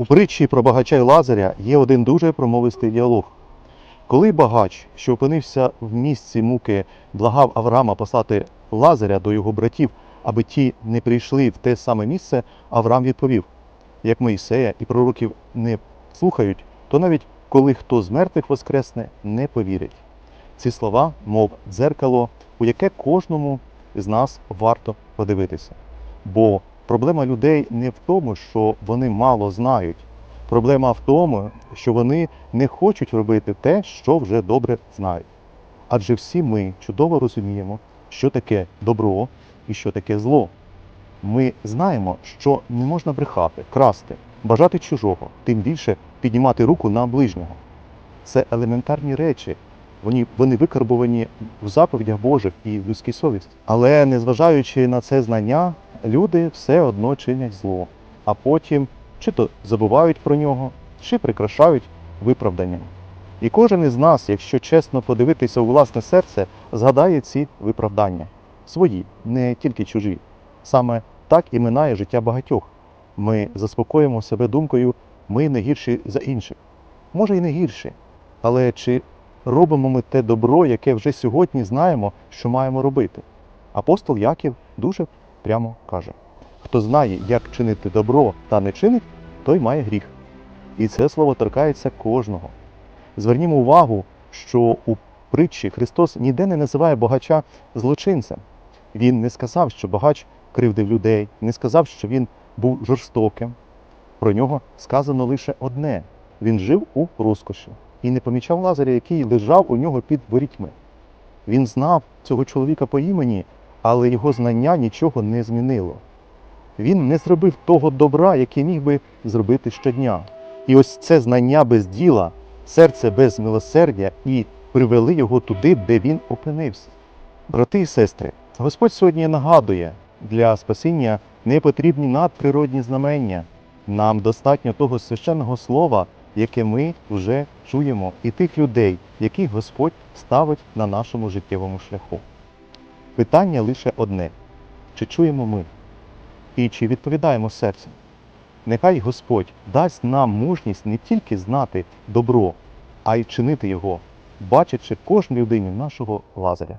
У притчі про багача й Лазаря є один дуже промовистий діалог. Коли багач, що опинився в місці муки, благав Авраама послати Лазаря до його братів, аби ті не прийшли в те саме місце, Авраам відповів: як Моїсея і пророків не слухають, то навіть коли хто з мертвих воскресне, не повірять. Ці слова, мов дзеркало, у яке кожному з нас варто подивитися. Бо проблема людей не в тому, що вони мало знають. Проблема в тому, що вони не хочуть робити те, що вже добре знають. Адже всі ми чудово розуміємо, що таке добро і що таке зло. Ми знаємо, що не можна брехати, красти, бажати чужого, тим більше піднімати руку на ближнього. Це елементарні речі. Вони, вони викарбовані в заповідях Божих і в людській совісті. Але незважаючи на це знання, люди все одно чинять зло, а потім чи то забувають про нього, чи прикрашають виправданням. І кожен із нас, якщо чесно подивитися у власне серце, згадає ці виправдання свої, не тільки чужі. Саме так і минає життя багатьох. Ми заспокоїмо себе думкою, ми не гірші за інших. Може, і не гірші, але чи робимо ми те добро, яке вже сьогодні знаємо, що маємо робити? Апостол Яків дуже прямо каже: хто знає, як чинити добро та не чинить, той має гріх. І це слово торкається кожного. Звернімо увагу, що у притчі Христос ніде не називає багача злочинцем. Він не сказав, що багач кривдив людей, не сказав, що він був жорстоким. Про нього сказано лише одне: він жив у розкоші і не помічав Лазаря, який лежав у нього під ворітьми. Він знав цього чоловіка по імені, але його знання нічого не змінило. Він не зробив того добра, яке міг би зробити щодня. І ось це знання без діла, серце без милосердя і привели його туди, де він опинився. Брати і сестри, Господь сьогодні нагадує, для спасіння не потрібні надприродні знамення. Нам достатньо того священного слова, яке ми вже чуємо, і тих людей, яких Господь ставить на нашому життєвому шляху. Питання лише одне: чи чуємо ми? І чи відповідаємо серцем? Нехай Господь дасть нам мужність не тільки знати добро, а й чинити його, бачачи кожну людину нашого Лазаря.